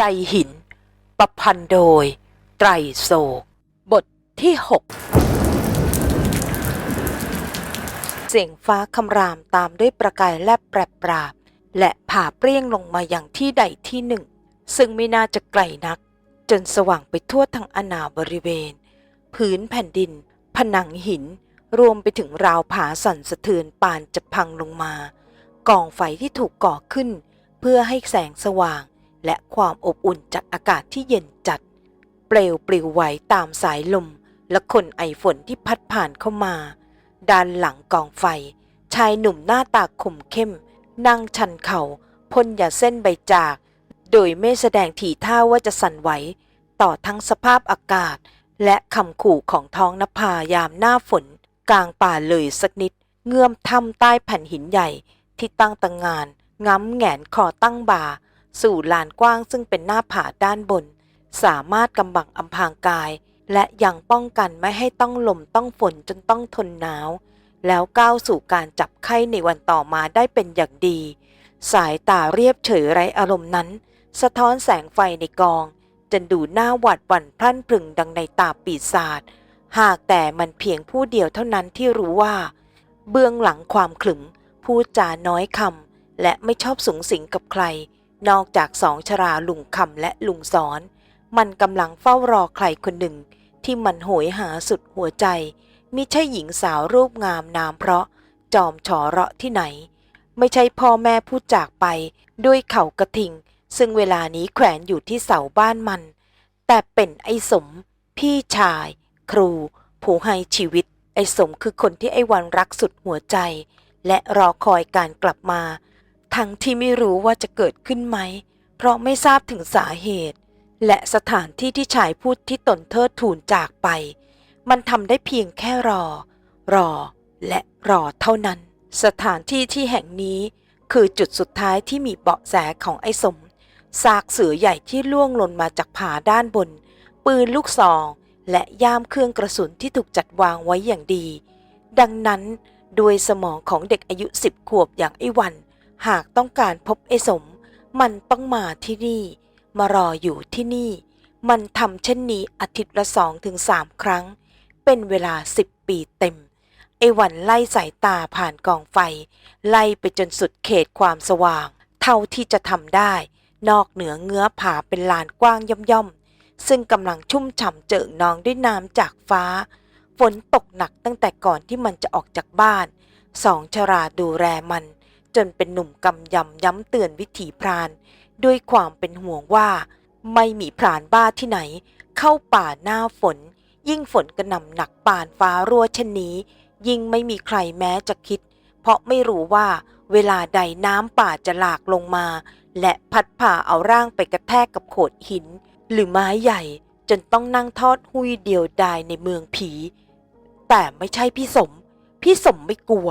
ใจหิน ประพันธ์โดย ไตรโศก บทที่ 6 เสียงฟ้าคำรามตามด้วยประกายแลบแปรปราบ และผ่าเปรี้ยงลงมาอย่างที่ใดที่หนึ่ง ซึ่งไม่น่าจะไกลนัก จนสว่างไปทั่วทั้งอาณาบริเวณ พื้นแผ่นดิน ผนังหิน รวมไปถึงราวผาสั่นสะเทือนปานจะพังลงมา กองไฟที่ถูกก่อขึ้น เพื่อให้แสงสว่าง และความอบอุ่นจากอากาศที่เย็นจัด เปลวปลิวไหวตามสายลม และคนไอฝนที่พัดผ่านเข้ามา ด้านหลังกองไฟ ชายหนุ่มหน้าตาคมเข้ม นั่งชันเข่าพ่นยาเส้นใบจาก โดยไม่แสดงทีท่าว่าจะสั่นไหว ต่อทั้งสภาพอากาศ และคำขู่ของท้องนภายามหน้าฝน กลางป่าเลยสักนิด เงื่อมถ้ำใต้แผ่นหินใหญ่ที่ตั้งตังงานง้ำแหงนคอตั้งบ่า สู่ลานกว้างซึ่งเป็นหน้าผาด้านบน สามารถกำบังอำพางกาย และยังป้องกันไม่ให้ต้องลมต้องฝนจนต้องทนหนาว แล้วก้าวสู่การจับไข้ในวันต่อมาได้เป็นอย่างดี สายตาเรียบเฉยไรอารมณ์นั้น สะท้อนแสงไฟในกองจนดูหน้าหวาดหวั่นพลั่นพรึงดังในตาปีศาจหากแต่มันเพียงผู้เดียวเท่านั้นที่รู้ว่า เบื้องหลังความขลึมพูดจาน้อยคำและไม่ชอบสูงสิงกับใคร นอกจากสองชราลุงคำและลุงสอน มันกำลังเฝ้ารอใครคนหนึ่ง ที่มันโหยหาสุดหัวใจมิใช่หญิงสาวรูปงามนามเพราะจอมฉอเราะที่ไหน ไม่ใช่พ่อแม่ผู้จากไปด้วยเข่ากระทิง ซึ่งเวลานี้แขวนอยู่ที่เสาบ้านมัน แต่เป็นไอ้สม พี่ชาย ครู ผู้ให้ชีวิต ไอ้สมคือคนที่ไอ้วันรักสุดหัวใจ และรอคอยการกลับมา ทั้งที่ไม่รู้ว่าจะเกิดขึ้นไหม เพราะไม่ทราบถึงสาเหตุ และสถานที่ที่ชายพูดที่ตนเทิดทูนจากไป มันทำได้เพียงแค่รอ รอ และรอเท่านั้น สถานที่ที่แห่งนี้ คือจุดสุดท้ายที่มีเบาะแสของไอ้สมซากเสือใหญ่ที่ล่วงหล่นมาจากผาด้านบน ปืนลูกซอง และย่ามเครื่องกระสุนที่ถูกจัดวางไว้อย่างดี ดังนั้นโดยสมองของเด็กอายุสิบขวบอย่างไอ้วัน หากต้องการพบไอ้สม มันต้องมาที่นี่ มารออยู่ที่นี่ มันทำเช่นนี้อาทิตย์ละสองถึงสามครั้ง เป็นเวลาสิบปีเต็ม ไอ้วันไล่สายตาผ่านกองไฟ ไล่ไปจนสุดเขตความสว่าง เท่าที่จะทำได้ นอกเหนือเงื้อผาเป็นลานกว้างย่อมๆ ซึ่งกำลังชุ่มฉ่ำเจิ่งนองด้วยน้ำจากฟ้า ฝนตกหนักตั้งแต่ก่อนที่มันจะออกจากบ้านสองชราดูแลมัน จนเป็นหนุ่มกำยำย้ำเตือนวิถีพราน ด้วยความเป็นห่วงว่า ไม่มีพรานบ้าที่ไหน เข้าป่าหน้าฝน ยิ่งฝนกระหน่ำหนักป่านฟ้ารั่วเช่นนี้ ยิ่งไม่มีใครแม้จะคิด เพราะไม่รู้ว่าเวลาใดน้ำป่าจะหลากลงมา และพัดผ่าเอาร่างไปกระแทกกับโขดหิน หรือไม้ใหญ่จนต้องนั่งทอดหุยเดียวดายในเมืองผี แต่ไม่ใช่พี่สม พี่สมไม่กลัว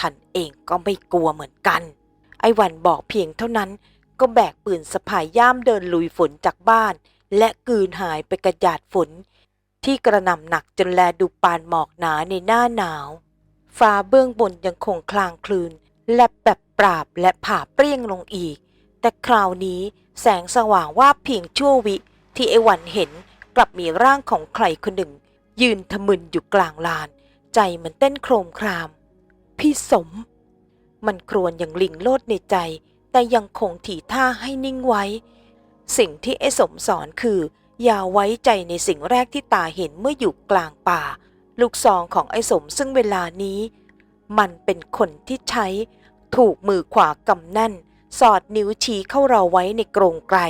ฉันเองก็ไม่กลัวเหมือนกัน ไอ้วันบอกเพียงเท่านั้น ก็แบกปืนสะพายย่ามเดินลุยฝนจากบ้าน และกลืนหายไปกระยาดฝน ที่กระหน่ำหนักจนแลดูปานหมอกหนาในหน้าหนาวฟ้าเบื้องบนยังคงคลางคลืน และแบบปราบและผ่าเปรี้ยงลงอีก แต่คราวนี้แสงสว่างว่าเพียงชั่ววิที่ไอวันเห็นกลับมีร่างของใครคนหนึ่ง ยืนทะมึนอยู่กลางลาน ใจมันเต้นโครมคราม พี่สม มันครวญอย่างลิงโลดในใจ แต่ยังคงถีท่าให้นิ่งไว้ สิ่งที่ไอ้สมสอนคือ อย่าไว้ใจในสิ่งแรกที่ตาเห็นเมื่ออยู่กลางป่า ลูกซองของไอ้สมซึ่งเวลานี้ มันเป็นคนที่ใช้ ถูกมือขวากำแน่น สอดนิ้วชี้เข้าเราไว้ในกรงไกล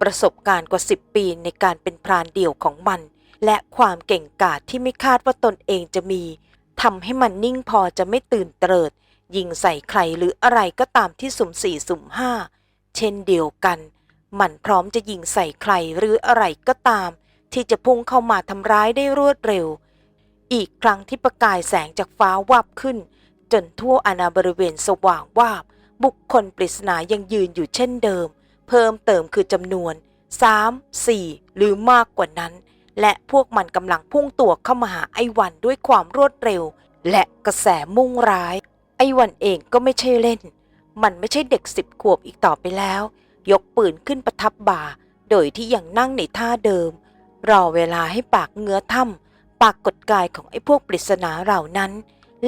ประสบการณ์กว่าสิบปีในการเป็นพรานเดี่ยวของมัน และความเก่งกาจที่ไม่คาดว่าตนเองจะมี ทำให้มันนิ่งพอจะไม่ตื่นเตริดยิงใส่ใครหรืออะไรก็ตามที่สุ่มสี่สุ่มห้าเช่นเดียวกัน มันพร้อมจะยิงใส่ใครหรืออะไรก็ตาม ที่จะพุ่งเข้ามาทำร้ายได้รวดเร็ว อีกครั้งที่ประกายแสงจากฟ้าวับขึ้น จนทั่วอาณาบริเวณสว่างวาบ บุคคลปริศนายังยืนอยู่เช่นเดิม เพิ่มเติมคือจำนวน 3 4 หรือมากกว่านั้น และพวกมันกำลังพุ่งตัวเข้ามาหาไอ้วันด้วยความรวดเร็ว และกระแสมุ่งร้าย ไอ้วันเองก็ไม่ใช่เล่น มันไม่ใช่เด็กสิบขวบอีกต่อไปแล้ว ยกปืนขึ้นประทับบ่า โดยที่ยังนั่งในท่าเดิม รอเวลาให้ปากเงื้อถ้ำปากกดกายของไอ้พวกปริศนาเหล่านั้น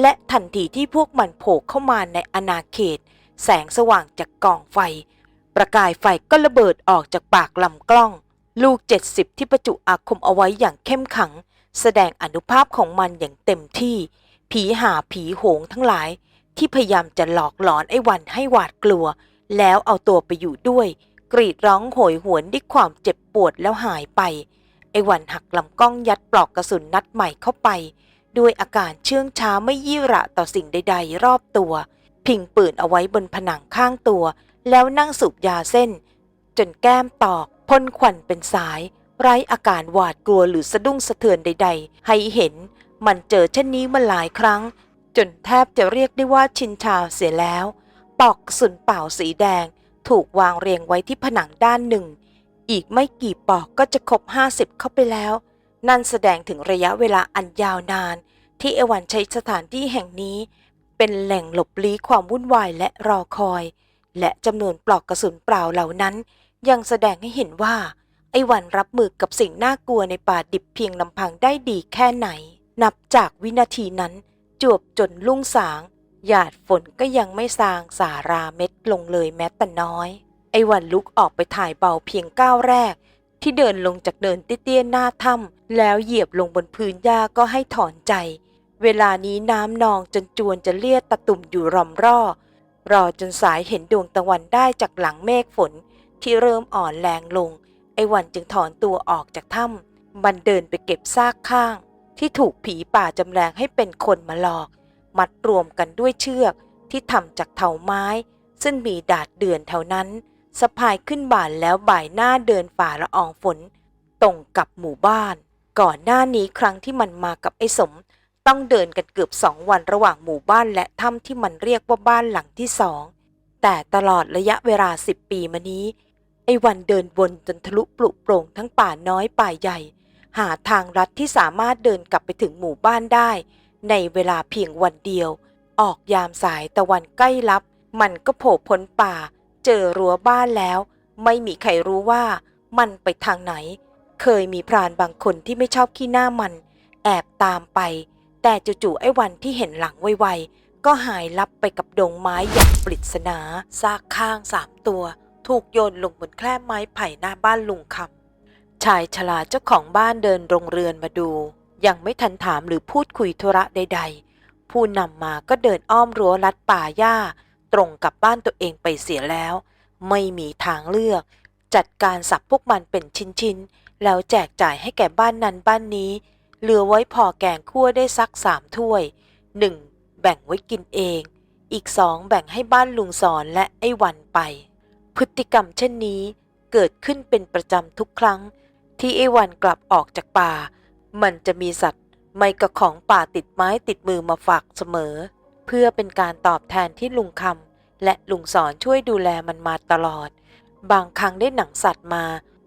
และทันทีที่พวกมันโผล่เข้ามาในอาณาเขต แสงสว่างจากกองไฟ ประกายไฟก็ระเบิดออกจากปากลำกล้อง ลูก 70 ที่ประจุอาคมเอาไว้อย่างเข้มขัง แสดงอนุภาพของมันอย่างเต็มที่ ผีหาผีโหงทั้งหลาย ที่พยายามจะหลอกหลอนไอ้วันให้หวาดกลัว แล้วเอาตัวไปอยู่ด้วย กรีดร้องโหยหวนด้วยความเจ็บปวดแล้วหายไป ไอ้วันหักลำกล้องยัดปลอกกระสุนนัดใหม่เข้าไป ด้วยอาการเชื่องช้าไม่ยี่ระต่อสิ่งใด ๆ รอบตัว พิงปืนเอาไว้บนผนังข้างตัว แล้วนั่งสูบยาเส้น จนแก้มตอก พ่นควันเป็นสาย ไร้อาการหวาดกลัวหรือสะดุ้งสะเทือนใด ๆ ให้เห็น มันเจอเช่นนี้มาหลายครั้ง จนแทบจะเรียกได้ว่าชินชาเสียแล้วปลอกกระสุนเปล่าสีแดง ถูกวางเรียงไว้ที่ผนังด้านหนึ่ง อีกไม่กี่ปลอกก็จะครบ50เข้าไปแล้ว นั่นแสดงถึงระยะเวลาอันยาวนาน ที่เอวันใช้สถานที่แห่งนี้เป็นแหล่งหลบลี้ความวุ่นวายและรอคอย และจำนวนปลอกกระสุนเปล่าเหล่านั้น ยังแสดงให้เห็นว่า ไอ้วันรับมือกับสิ่งน่ากลัวในป่าดิบเพียงลำพังได้ดีแค่ไหน นับจากวินาทีนั้นจวบจนลุ่งสาง หยาดฝนก็ยังไม่ซางสาราเม็ดลงเลยแม้แต่น้อย ไอ้วันลุกออกไปถ่ายเบาเพียงก้าวแรก ที่เดินลงจากเนินเตี้ยๆหน้าถ้ำแล้วเหยียบลงบนพื้นหญ้าก็ให้ถอนใจ เวลานี้น้ำนองจนจวนจะเลียดตะตุ่มอยู่รอมร่อรอจนสายเห็นดวงตะวันได้จากหลังเมฆฝน ที่เริ่มอ่อนแรงลง ไอ้วันจึงถอนตัวออกจากถ้ำมันเดินไปเก็บซากข้าง ที่ถูกผีป่าจำแรงให้เป็นคนมาหลอก มัดรวมกันด้วยเชือกที่ทำจากเถาไม้ ซึ่งมีดาดเดือนแถวนั้นสะพายขึ้นบ่านแล้วบ่ายหน้าเดินฝ่าละอองฝนตรงกับหมู่บ้าน ก่อนหน้านี้ครั้งที่มันมากับไอ้สม ต้องเดินกันเกือบสองวันระหว่างหมู่บ้านและถ้ำที่มันเรียกว่าบ้านหลังที่สองแต่ตลอดระยะเวลาสิบปีมานี้ ไอ้วันเดินวนจนทะลุปลุโปร่งทั้งป่าน้อยป่าใหญ่ หาทางลัดที่สามารถเดินกลับไปถึงหมู่บ้านได้ ในเวลาเพียงวันเดียว ออกยามสายตะวันใกล้ลับ มันก็โผล่พ้นป่า เจอรั้วบ้านแล้ว ไม่มีใครรู้ว่ามันไปทางไหน เคยมีพรานบางคนที่ไม่ชอบขี้หน้ามัน แอบตามไป แต่จู่ๆไอ้วันที่เห็นหลังไวๆก็หายลับไปกับดงไม้อย่างปริศนาซากข้างสามตัว ถูกโยนลงบนแคร่ไม้ไผ่หน้าบ้านลุงคำชายชราเจ้าของบ้านเดินโรงเรือนมาดู ยังไม่ทันถามหรือพูดคุยธุระใด ๆ ผู้นำมาก็เดินอ้อมรั้วลัดป่าหญ้า ตรงกับบ้านตัวเองไปเสียแล้ว ไม่มีทางเลือก จัดการสับพวกมันเป็นชิ้นๆ แล้วแจกจ่ายให้แก่บ้านนั้นบ้านนี้ เหลือไว้พอแกงคั่วได้สักสามถ้วยหนึ่งแบ่งไว้กินเอง อีกสองแบ่งให้บ้านลุงสอนและไอ้วันไป พฤติกรรมเช่นนี้เกิดขึ้นเป็นประจำทุกครั้ง ที่ไอ้วันกลับออกจากป่า มันจะมีสัตว์ไม่กระของป่าติดไม้ติดมือมาฝากเสมอ เพื่อเป็นการตอบแทนที่ลุงคำและลุงสอนช่วยดูแลมันมาตลอด บางครั้งได้หนังสัตว์มา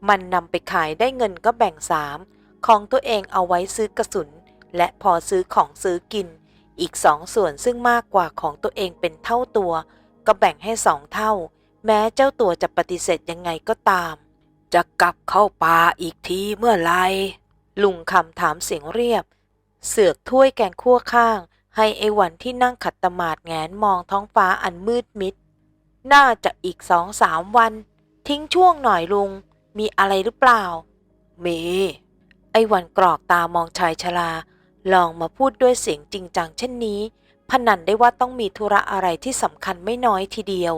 มันนำไปขายได้เงินก็แบ่งสามของตัวเองเอาไว้ซื้อกระสุน และพอซื้อของซื้อกิน อีกสองส่วนซึ่งมากกว่าของตัวเองเป็นเท่าตัว ก็แบ่งให้สองเท่า แม้เจ้าตัวจะปฏิเสธยังไงก็ตาม จะกลับเข้าป่าอีกทีเมื่อไรลุงคำถามเสียงเรียบ เสือกถ้วยแกงคั่วข้าง ให้ไอวันที่นั่งขัดตมาดแงนมองท้องฟ้าอันมืดมิด น่าจะอีกสองสามวัน ทิ้งช่วงหน่อยลุง มีอะไรหรือเปล่ามีไอ้วันกรอกตามองชายชรา ลองมาพูดด้วยเสียงจริงจังเช่นนี้ พนันได้ว่าต้องมีธุระอะไรที่สำคัญไม่น้อยทีเดียว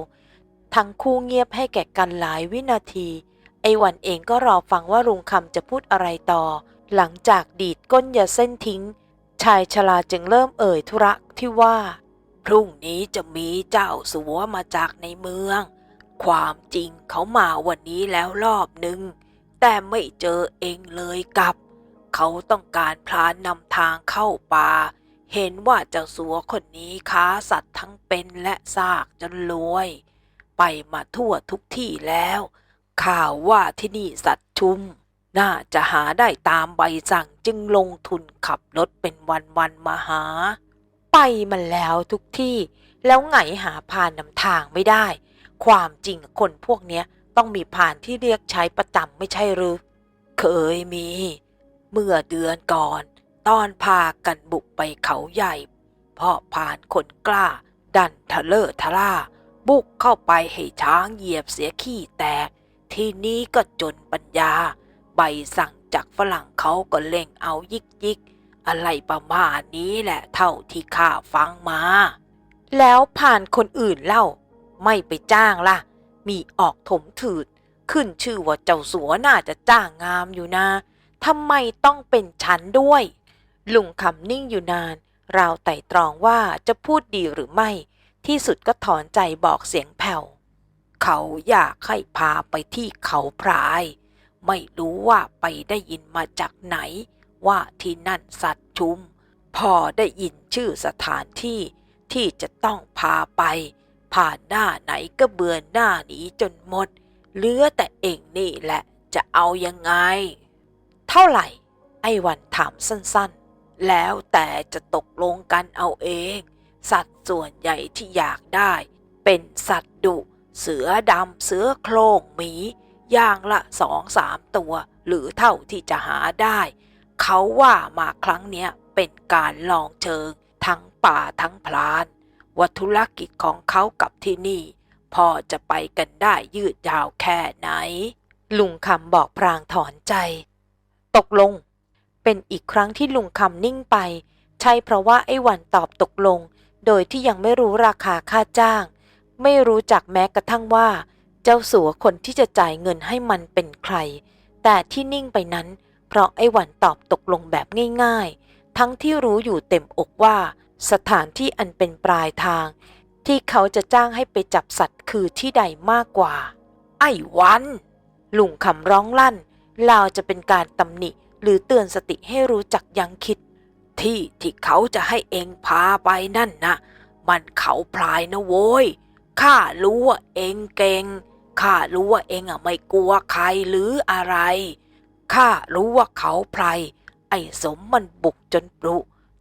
ทั้งคู่เงียบให้แก่กันหลายวินาที ไอ้วันเองก็รอฟังว่าลุงคำจะพูดอะไรต่อ หลังจากดีดก้นยาเส้นทิ้ง ชายชราจึงเริ่มเอ่ยธุระที่ว่า พรุ่งนี้จะมีเจ้าสัวมาจากในเมือง ความจริงเขามาวันนี้แล้วรอบหนึ่งแต่ไม่เจอเองเลยกับ เขาต้องการพลานนำทางเข้าป่า เห็นว่าเจ้าสัวคนนี้ค้าสัตว์ทั้งเป็นและซากจนรวย ไปมาทั่วทุกที่แล้ว ข่าวว่าที่นี่สัตว์ชุม น่าจะหาได้ตามใบสั่งจึงลงทุนขับรถเป็นวันๆมาหา ไปมันแล้วทุกที่ แล้วไงหาพานนำทางไม่ได้ ความจริงคนพวกเนี้ยต้องมีผ่านที่เรียกใช้ประจำไม่ใช่หรือ เคยมี เมื่อเดือนก่อน ตอนพากันบุกไปเขาใหญ่ เพราะผ่านคนกล้า ดันทะเลอทะล่า บุกเข้าไปให้ช้างเหยียบเสียขี้แตก ทีนี้ก็จนปัญญา ใบสั่งจากฝรั่งเขาก็เล่งเอายิกยิกอะไรประมาณนี้แหละเท่าที่ข้าฟังมา แล้วผ่านคนอื่นเล่า ไม่ไปจ้างล่ะ มีออกถมถืด ขึ้นชื่อว่าเจ้าสัวน่าจะจ้างงามอยู่นะทำไมต้องเป็นฉันด้วย ลุงคำนิ่งอยู่นาน ราวไต่ตรองว่าจะพูดดีหรือไม่ ที่สุดก็ถอนใจบอกเสียงแผ่ว เขาอยากให้พาไปที่เขาพราย ไม่รู้ว่าไปได้ยินมาจากไหน ว่าที่นั่นสัตว์ชุม พอได้ยินชื่อสถานที่ที่จะต้องพาไป ผ่านหน้าไหนก็เบือนหน้าหนีจนหมด เหลือแต่เองนี่แหละจะเอายังไง เท่าไหร่ ไอ้วันถามสั้นๆ แล้วแต่จะตกลงกันเอาเอง สัตว์ส่วนใหญ่ที่อยากได้ เป็นสัตว์ดุ เสือดำเสือโคร่งหมี อย่างละสองสามตัว หรือเท่าที่จะหาได้ เขาว่ามาครั้งเนี้ยเป็นการลองเชิง ทั้งป่าทั้งพลานว่าธุรกิจของเขากับที่นี่ พอจะไปกันได้ยืดยาวแค่ไหน ลุงคำบอกพรางถอนใจ ตกลง เป็นอีกครั้งที่ลุงคำนิ่งไป ใช่เพราะว่าไอ้วันตอบตกลง โดยที่ยังไม่รู้ราคาค่าจ้าง ไม่รู้จักแม้กระทั่งว่า เจ้าสัวคนที่จะจ่ายเงินให้มันเป็นใคร แต่ที่นิ่งไปนั้น เพราะไอ้วันตอบตกลงแบบง่าย ๆ ทั้งที่รู้อยู่เต็มอกว่า สถานที่อันเป็นปลายทาง ที่เขาจะจ้างให้ไปจับสัตว์คือที่ใดมากกว่า ไอ้วันลุงคำร้องลั่นลาวจะเป็นการตำหนิหรือเตือนสติให้รู้จักยังคิด ที่ที่เขาจะให้เองพาไปนั่นนะมันเขาพลายนะโว้ยข้ารู้ว่าเองเก่งข้ารู้ว่าเองอะไม่กลัวใครหรืออะไรข้ารู้ว่าเขาไพรไอ้สมมันบุกจนปลุ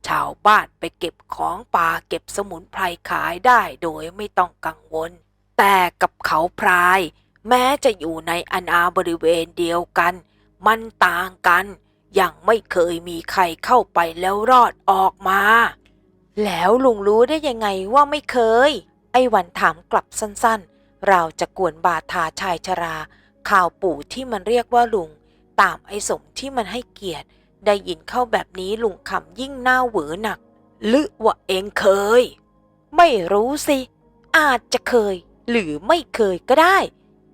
ชาวบ้านไปเก็บของป่าเก็บสมุนไพรขายได้โดยไม่ต้องกังวล แต่กับเขาพราย แม้จะอยู่ในอนาบริเวณเดียวกัน มันต่างกัน ยังไม่เคยมีใครเข้าไปแล้วรอดออกมา แล้วลุงรู้ได้ยังไงว่าไม่เคย ไอ้วันถามกลับสั้นๆ เราจะกวนบาทาชายชรา ข่าวปู่ที่มันเรียกว่าลุง ตามไอ้สมที่มันให้เกียรติ ได้ยินเข้าแบบนี้ลุงคำยิ่งหน้าเหวอหนักหรือว่าเองเคย ไม่รู้สิ อาจจะเคย หรือไม่เคยก็ได้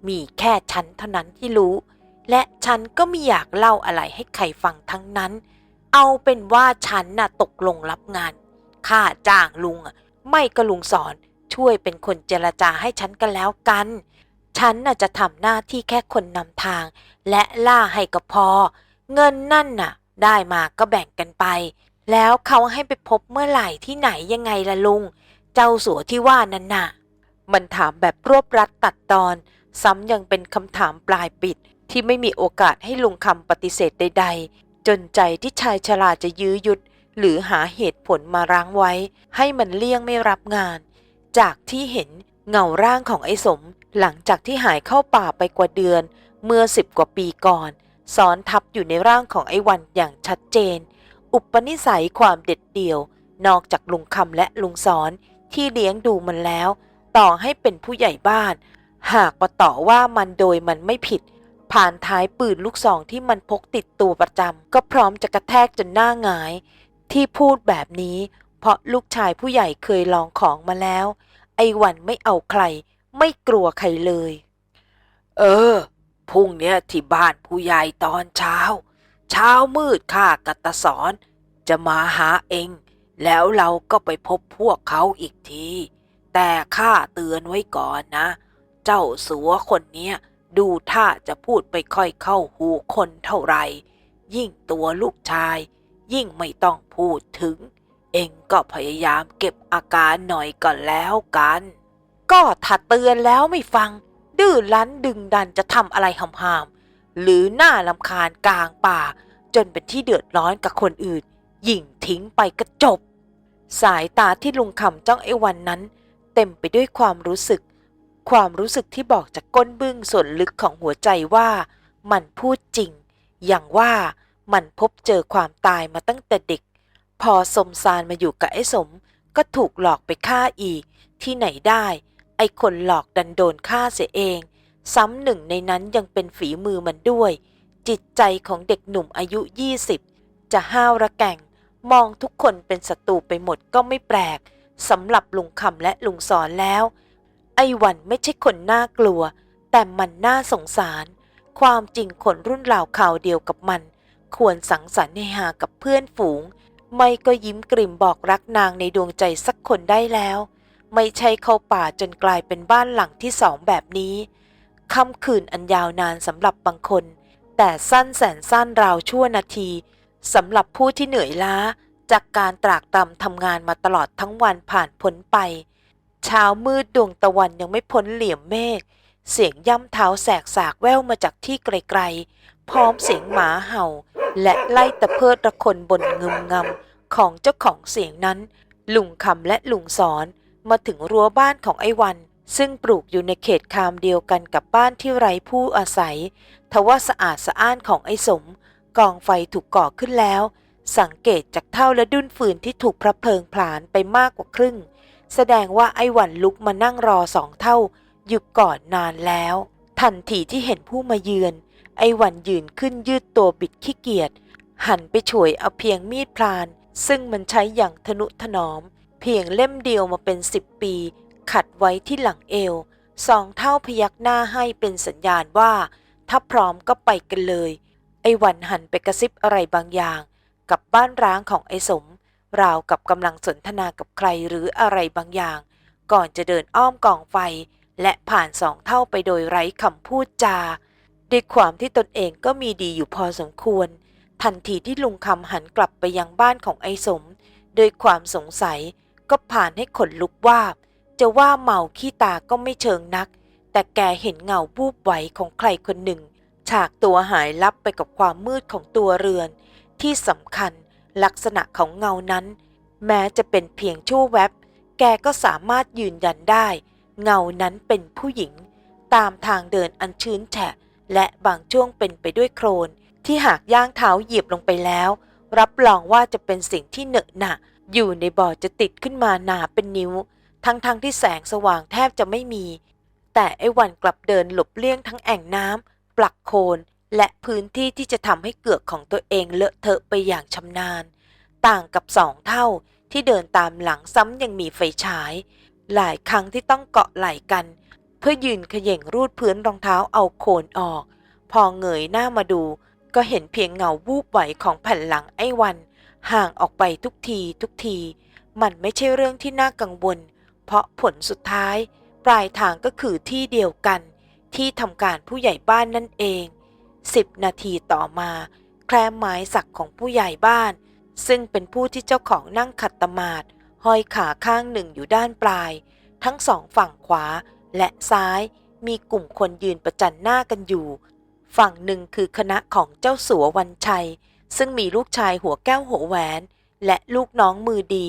มีแค่ฉันเท่านั้นที่รู้ และฉันก็ไม่อยากเล่าอะไรให้ใครฟังทั้งนั้น เอาเป็นว่าฉันน่ะตกลงรับงาน ค่าจ้างลุงอะ ไม่ก็ลุงสอนช่วยเป็นคนเจรจาให้ฉันกันแล้วกัน ฉันน่ะจะทำหน้าที่แค่คนนำทาง และล่าให้ก็พอ เงินนั่นน่ะ ได้มาก็แบ่งกันไป แล้วเขาให้ไปพบเมื่อไหร่ที่ไหนยังไงล่ะลุง เจ้าสัวที่ว่านั่นน่ะ มันถามแบบรวบรัดตัดตอน ซ้ำยังเป็นคำถามปลายปิด ที่ไม่มีโอกาสให้ลุงคำปฏิเสธใด ๆ จนใจที่ชายชราจะยื้อยุด หรือหาเหตุผลมารั้งไว้ ให้มันเลี่ยงไม่รับงาน จากที่เห็นเงาร่างของไอ้สม หลังจากที่หายเข้าป่าไปกว่าเดือน เมื่อสิบกว่าปีก่อนซ้อนทับอยู่ในร่างของไอ้วันอย่างชัดเจน อุปนิสัยความเด็ดเดี่ยว นอกจากลุงคำและลุงสอนที่เลี้ยงดูมันแล้ว ต่อให้เป็นผู้ใหญ่บ้าน หากมาต่อว่ามันโดยมันไม่ผิด ผ่านท้ายปืนลูกซองที่มันพกติดตัวประจำก็พร้อมจะกระแทกจนหน้าหงาย ที่พูดแบบนี้ เพราะลูกชายผู้ใหญ่เคยลองของมาแล้ว ไอ้วันไม่เอาใคร ไม่กลัวใครเลย เออพรุ่งเนี้ยที่บ้านผู้ใหญ่ตอนเช้า เช้ามืดข้ากัตสอน จะมาหาเอง แล้วเราก็ไปพบพวกเขาอีกที แต่ข้าเตือนไว้ก่อนนะ เจ้าสัวคนเนี้ย ดูท่าจะพูดไปค่อยเข้าหูคนเท่าไหร่ ยิ่งตัวลูกชาย ยิ่งไม่ต้องพูดถึง เองก็พยายามเก็บอาการหน่อยก่อนแล้วกัน ก็ถ้าเตือนแล้วไม่ฟัง ดื้อรั้นดึงดันจะทำอะไรหำๆหรือหน้าลำคาญกลางป่า จนเป็นที่เดือดร้อนกับคนอื่น ยิ่งทิ้งไปก็จบ สายตาที่ลุงคำจ้องไอ้วันนั้น เต็มไปด้วยความรู้สึก ความรู้สึกที่บอกจากก้นบึ้งส่วนลึกของหัวใจว่า มันพูดจริง อย่างว่ามันพบเจอความตายมาตั้งแต่เด็ก พอสมสารมาอยู่กับไอ้สม ก็ถูกหลอกไปฆ่าอีก ที่ไหนได้ ไอ้คนหลอกดันโดนฆ่าเสียเอง ซ้ำหนึ่งในนั้นยังเป็นฝีมือมันด้วย จิตใจของเด็กหนุ่มอายุ 20 จะห้าวระแก่ง มองทุกคนเป็นศัตรูไปหมดก็ไม่แปลกสำหรับลุงคำและลุงสอนแล้ว ไอ้วันไม่ใช่คนน่ากลัว แต่มันน่าสงสาร ความจริงคนรุ่นราวข่าวเดียวกับมัน ควรสังสรรค์ให้หากับเพื่อนฝูง ไม่ก็ยิ้มกริ่มบอกรักนางในดวงใจสักคนได้แล้ว ไม่ใช่เข้าป่าจนกลายเป็นบ้านหลังที่สองแบบนี้ค่ำคืนอันยาวนานสำหรับบางคน แต่สั้นแสนสั้นราวชั่วนาทีสำหรับผู้ที่เหนื่อยล้า จากการตรากตรำทำงานมาตลอดทั้งวันผ่านพ้นไป เช้ามืดดวงตะวันยังไม่พ้นเหลี่ยมเมฆ เสียงย่ำเท้าแสกสากแว่วมาจากที่ไกลๆ พร้อมเสียงหมาเห่า และไล่ตะเพิดระคนบนงึมงำของเจ้าของเสียงนั้น ลุงคำและลุงสอนมาถึงรั้วบ้านของไอ้วัน ซึ่งปลูกอยู่ในเขตคามเดียวกันกับบ้านที่ไร้ผู้อาศัย ทว่าสะอาดสะอ้านของไอ้สม กองไฟถูกก่อขึ้นแล้ว สังเกตจากเท่าและดุ้นฟืนที่ถูกพระเพลิงผลาญไปมากกว่าครึ่ง แสดงว่าไอ้หวันลุกมานั่งรอสองเท่า อยู่ก่อนนานแล้ว ทันทีที่เห็นผู้มาเยือน ไอ้หวันยืนขึ้นยืดตัวบิดขี้เกียจหันไปฉวยเอาเพียงมีดพลาน ซึ่งมันใช้อย่างทนุถนอม เพียงเล่มเดียวมาเป็นสิบปี ขัดไว้ที่หลังเอวสองเท่าพยักหน้าให้เป็นสัญญาณว่า ถ้าพร้อมก็ไปกันเลย ไอ้วันหันไปกระซิบอะไรบางอย่าง กับบ้านร้างของไอ้สม ราวกับกำลังสนทนากับใครหรืออะไรบางอย่าง ก่อนจะเดินอ้อมกองไฟ และผ่านสองเท่าไปโดยไร้คำพูดจา ด้วยความที่ตนเองก็มีดีอยู่พอสมควร ทันทีที่ลุงคำหันกลับไปยังบ้านของไอ้สมโดยความสงสัยก็ผ่านให้ขนลุกว่า จะว่าเมาขี้ตาก็ไม่เชิงนัก แต่แกเห็นเงาบูบไหวของใครคนหนึ่ง ฉากตัวหายลับไปกับความมืดของตัวเรือน ที่สำคัญ ลักษณะของเงานั้น แม้จะเป็นเพียงชั่วแวบ แกก็สามารถยืนยันได้ เงานั้นเป็นผู้หญิง ตามทางเดินอันชื้นแฉะ และบางช่วงเป็นไปด้วยโครน ที่หากย่างเท้าเหยียบลงไปแล้ว รับรองว่าจะเป็นสิ่งที่เหนอะหนะอยู่ในบ่อจะติดขึ้นมาหนาเป็นนิ้ว ทั้งๆทที่แสงสว่างแทบจะไม่มี แต่ไอ้วันกลับเดินหลบเลี่ยงทั้งแอ่งน้ำปลักโคลน และพื้นที่ที่จะทำให้เกือกของตัวเองเลอะเทอะไปอย่างชำนาญ ต่างกับสองเท่าที่เดินตามหลังซ้ำยังมีไฟฉาย หลายครั้งที่ต้องเกาะไหล่กัน เพื่อยืนเขย่งรูดพื้นรองเท้าเอาโคนออก พอเงยหน้ามาดูก็เห็นเพียงเงาวูบไหวของแผ่นหลังไอ้วัน ห่างออกไปทุกทีทุกที มันไม่ใช่เรื่องที่น่ากังวล เพราะผลสุดท้าย ปลายทางก็คือที่เดียวกัน ที่ทำการผู้ใหญ่บ้านนั่นเอง สิบนาทีต่อมา แคลมไม้สักของผู้ใหญ่บ้าน ซึ่งเป็นผู้ที่เจ้าของนั่งขัดตมาดห้อยขาข้างหนึ่งอยู่ด้านปลาย ทั้งสองฝั่งขวาและซ้ายมีกลุ่มคนยืนประจันหน้ากันอยู่ ฝั่งหนึ่งคือคณะของเจ้าสัววันชัย ซึ่งมีลูกชายหัวแก้วหัวแหวน และลูกน้องมือดี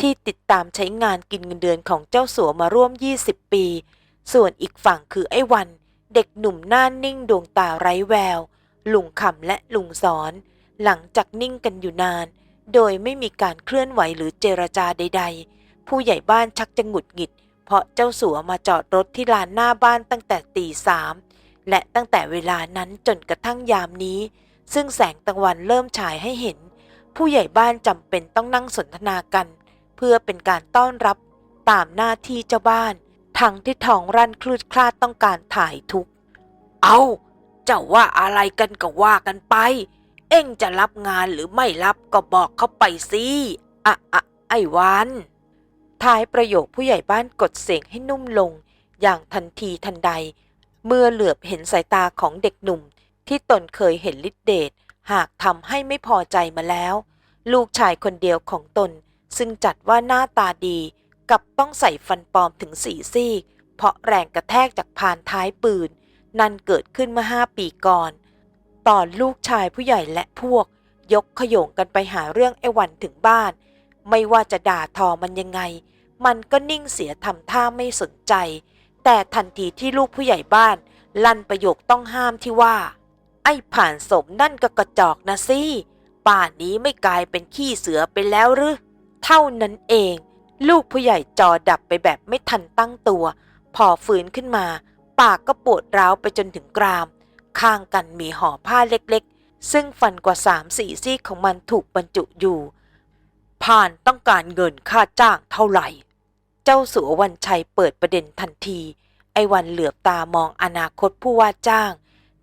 ที่ติดตามใช้งานกินเงินเดือนของเจ้าสัวมาร่วม 20 ปี ส่วนอีกฝั่งคือไอ้วัน เด็กหนุ่มหน้านิ่งดวงตาไร้แวว ลุงคำและลุงสอน หลังจากนิ่งกันอยู่นาน โดยไม่มีการเคลื่อนไหวหรือเจรจาใด ๆ ผู้ใหญ่บ้านชักจะหงุดหงิด เพราะเจ้าสัวมาจอดรถที่ลานหน้าบ้านตั้งแต่ตีสามและตั้งแต่เวลานั้นจนกระทั่งยามนี้ ซึ่งแสงตะวันเริ่มฉายให้เห็น ผู้ใหญ่บ้านจำเป็นต้องนั่งสนทนากัน เพื่อเป็นการต้อนรับตามหน้าที่เจ้าบ้าน ทั้งที่ท้องรั่นคลืดคลาดต้องการถ่ายทุกข์ เอาเจ้าว่าอะไรกันก็ว่ากันไป เอ็งจะรับงานหรือไม่รับก็บอกเขาไปสิอะอะไอ้วัน ท้ายประโยคผู้ใหญ่บ้านกดเสียงให้นุ่มลง อย่างทันทีทันใด เมื่อเหลือบเห็นสายตาของเด็กหนุ่ม ที่ตนเคยเห็นฤทธิเดชหากทำให้ไม่พอใจมาแล้ว ลูกชายคนเดียวของตนซึ่งจัดว่าหน้าตาดี กับต้องใส่ฟันปลอมถึงสี่ซี่ เพราะแรงกระแทกจากพานท้ายปืน นั่นเกิดขึ้นเมื่อห้าปีก่อน ตอนลูกชายผู้ใหญ่และพวก ยกขยงกันไปหาเรื่องไอ้วันถึงบ้าน ไม่ว่าจะด่าทอมันยังไง มันก็นิ่งเสียทำท่าไม่สนใจ แต่แต่ทันทีที่ลูกผู้ใหญ่บ้าน ลั่นประโยคต้องห้ามที่ว่า ไอ้ผ่านสมนั่นก็กระจอกนะสิป่านนี้ไม่กลายเป็นขี้เสือไปแล้วหรือเท่านั้นเอง ลูกผู้ใหญ่จอดับไปแบบไม่ทันตั้งตัว พอฟื้นขึ้นมา ปากก็ปวดร้าวไปจนถึงกราม ข้างกันมีห่อผ้าเล็กๆ ซึ่งฟันกว่าสามสี่ซี่ของมันถูกบรรจุอยู่ผ่านต้องการเงินค่าจ้างเท่าไหร่ เจ้าสัววันชัยเปิดประเด็นทันที ไอ้วันเหลือบตามองอนาคตผู้ว่าจ้าง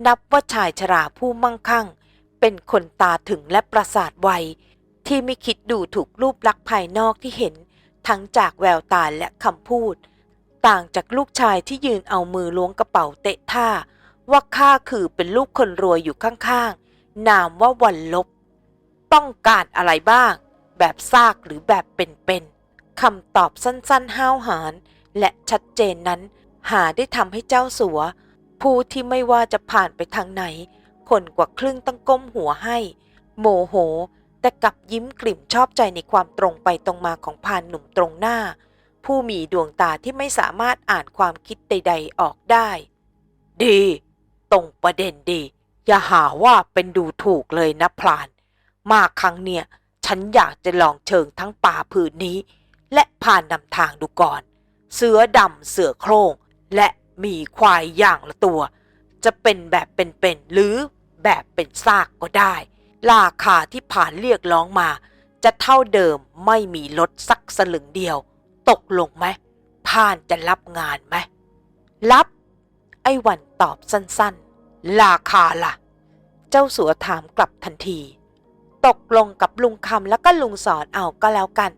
นับว่าชายชราผู้มั่งคั่ง เป็นคนตาถึงและประสาทไวที่ไม่คิดดูถูกรูปลักษณ์ภายนอกที่เห็น ทั้งจากแววตาและคำพูด ต่างจากลูกชายที่ยืนเอามือล้วงกระเป๋าเตะท่า ว่าข้าคือเป็นลูกคนรวยอยู่ข้างๆ นามว่าวันลบ ต้องการอะไรบ้าง แบบซากหรือแบบเป็นๆคำตอบสั้นๆ ห้าวหาญและชัดเจนนั้น หาได้ทำให้เจ้าสัว ผู้ที่ไม่ว่าจะผ่านไปทางไหน คนกว่าครึ่งต้องก้มหัวให้ โมโห แต่กลับยิ้มกลิ่มชอบใจในความตรงไปตรงมาของพานหนุ่มตรงหน้า ผู้มีดวงตาที่ไม่สามารถอ่านความคิดใด ๆออกได้ ดี ตรงประเด็นดี อย่าหาว่าเป็นดูถูกเลยนะพลาน มาครั้งเนี่ย ฉันอยากจะลองเชิงทั้งป่าผืนนี้ และผ่านนำทางดูก่อน เสือดำเสือโคร่งและมีควายอย่างละตัว จะเป็นแบบเป็นๆหรือแบบเป็นซากก็ได้ ราคาที่ผ่านเรียกร้องมา จะเท่าเดิมไม่มีลดสักสลึงเดียว ตกลงไหมผ่านจะรับงานไหมรับ ไอ้วันตอบสั้นๆ ราคาล่ะ เจ้าสัวถามกลับทันที ตกลงกับลุงคำแล้วก็ลุงสอนเอาก็แล้วกัน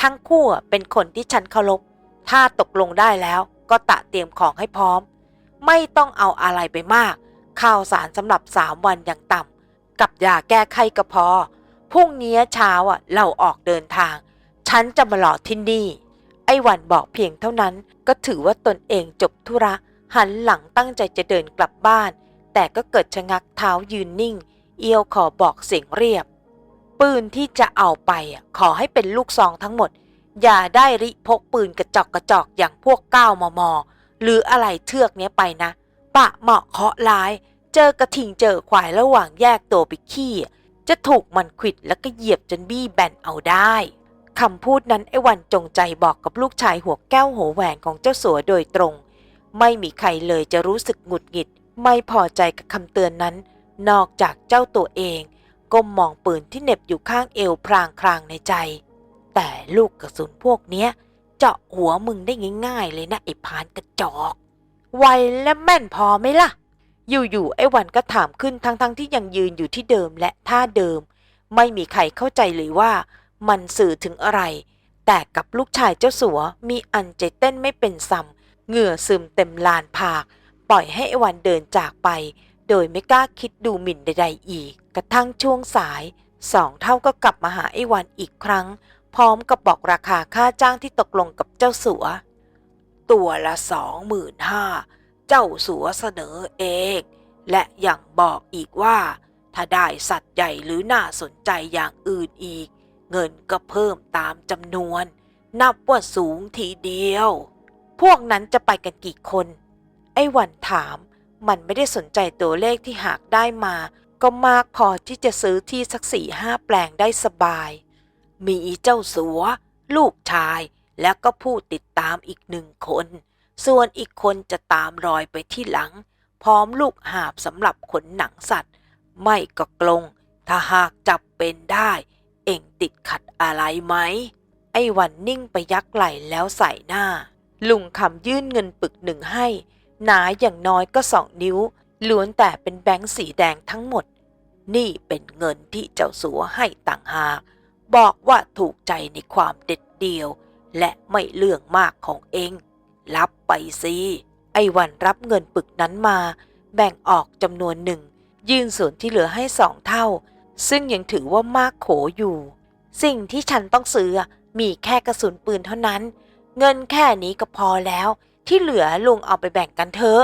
ทั้งคู่เป็นคนที่ฉันเคารพถ้าตกลงได้แล้วก็ตะเตรียมของให้พร้อม ไม่ต้องเอาอะไรไปมากข้าวสารสำหรับสามวันอย่างต่ำ กับยาแก้ไขก็พอ พรุ่งนี้เช้าอะเราออกเดินทาง ฉันจะมารอที่นี่ ไอ้วันบอกเพียงเท่านั้นก็ถือว่าตนเองจบธุระ หันหลังตั้งใจจะเดินกลับบ้าน แต่ก็เกิดชะงักเท้ายืนนิ่ง เอียวขอบอกเสียงเรียบ ปืนที่จะเอาไปขอให้เป็นลูกซองทั้งหมด อย่าได้ริพกปืนกระจอกกระจอกอย่างพวกก้าวมอมอหรืออะไรเทือกเนี้ยไปนะ ปะเหมาะเคาะร้าย เจอกระทิงเจอควายระหว่างแยกตัวไปขี้จะถูกมันขิดแล้วก็เหยียบจนบี้แบนเอาได้คำพูดนั้นไอ้วันจงใจบอกกับลูกชายหัวแก้วหัวแหวนของเจ้าสัวโดยตรง ไม่มีใครเลยจะรู้สึกหงุดหงิด ไม่พอใจกับคำเตือนนั้น นอกจากเจ้าตัวเองก้มมองปืนที่เน็บอยู่ข้างเอวพรางครางในใจ แต่ลูกกระสุนพวกเนี้ย เจาะหัวมึงได้ง่ายๆเลยนะไอ้พานกระจอก ไวและแม่นพอไหมล่ะ อยู่ๆไอ้วันก็ถามขึ้นทั้งๆที่ยังยืนอยู่ที่เดิมและท่าเดิม ไม่มีใครเข้าใจเลยว่า มันสื่อถึงอะไร แต่กับลูกชายเจ้าสัวมีอันใจเต้นไม่เป็นซ้ำเหงื่อซึมเต็มลานผาก ปล่อยให้ไอ้วันเดินจากไป โดยไม่กล้าคิดดูหมิ่นใดๆอีก กระทั่งช่วงสายสองเท่าก็กลับมาหาไอ้วันอีกครั้ง พร้อมกับบอกราคาค่าจ้างที่ตกลงกับเจ้าสัว ตัวละสองหมื่นห้า เจ้าสัวเสนอเอง และยังบอกอีกว่า ถ้าได้สัตว์ใหญ่หรือน่าสนใจอย่างอื่นอีก เงินก็เพิ่มตามจำนวน นับว่าสูงทีเดียว พวกนั้นจะไปกันกี่คน ไอ้วันถามมันไม่ได้สนใจตัวเลขที่หากได้มา ก็มากพอที่จะซื้อที่สักสี่ห้าแปลงได้สบาย มีเจ้าสัว ลูกชาย แล้วก็ผู้ติดตามอีกหนึ่งคน ส่วนอีกคนจะตามรอยไปที่หลัง พร้อมลูกหาบสำหรับขนหนังสัตว์ ไม่ก็กลง ถ้าหากจับเป็นได้ เอ็งติดขัดอะไรไหม ไอ้วันนิ่งไปยักไหล่แล้วใส่หน้า ลุงคำยื่นเงินปึกหนึ่งให้ หนาอย่างน้อยก็สองนิ้ว ล้วนแต่เป็นแบงค์สีแดงทั้งหมด นี่เป็นเงินที่เจ้าสัวให้ต่างหาก บอกว่าถูกใจในความเด็ดเดียว และไม่เรื่องมากของเอง รับไปสิไอ้วันรับเงินปึกนั้นมา แบ่งออกจำนวนหนึ่ง ยื่นส่วนที่เหลือให้สองเท่า ซึ่งยังถือว่ามากโขอยู่ สิ่งที่ฉันต้องซื้อมีแค่กระสุนปืนเท่านั้น เงินแค่นี้ก็พอแล้ว ที่เหลือลุงเอาไปแบ่งกันเถอะ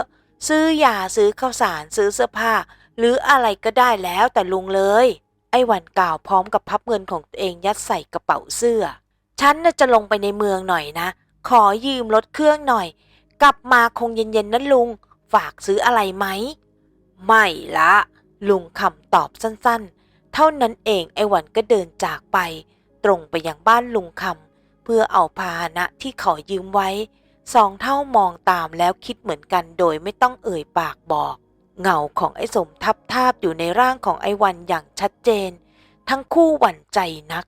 ซื้อยาซื้อข้าวสารซื้อเสื้อผ้า หรืออะไรก็ได้แล้วแต่ลุงเลย ไอ้วันกล่าวพร้อมกับพับเงินของตัวเองยัดใส่กระเป๋าเสื้อ ฉันน่ะจะลงไปในเมืองหน่อยนะ ขอยืมรถเครื่องหน่อย กลับมาคงเย็นๆนะลุง ฝากซื้ออะไรไหม ไม่ละ ลุงคำตอบสั้นๆ เท่านั้นเองไอ้วันก็เดินจากไป ตรงไปยังบ้านลุงคำเพื่อเอาพาหนะที่ขอยืมไว้ สองเท่ามองตามแล้วคิดเหมือนกันโดยไม่ต้องเอ่ยปากบอก เงาของไอ้สมทับทาบอยู่ในร่างของไอ้วันอย่างชัดเจน ทั้งคู่หวั่นใจนัก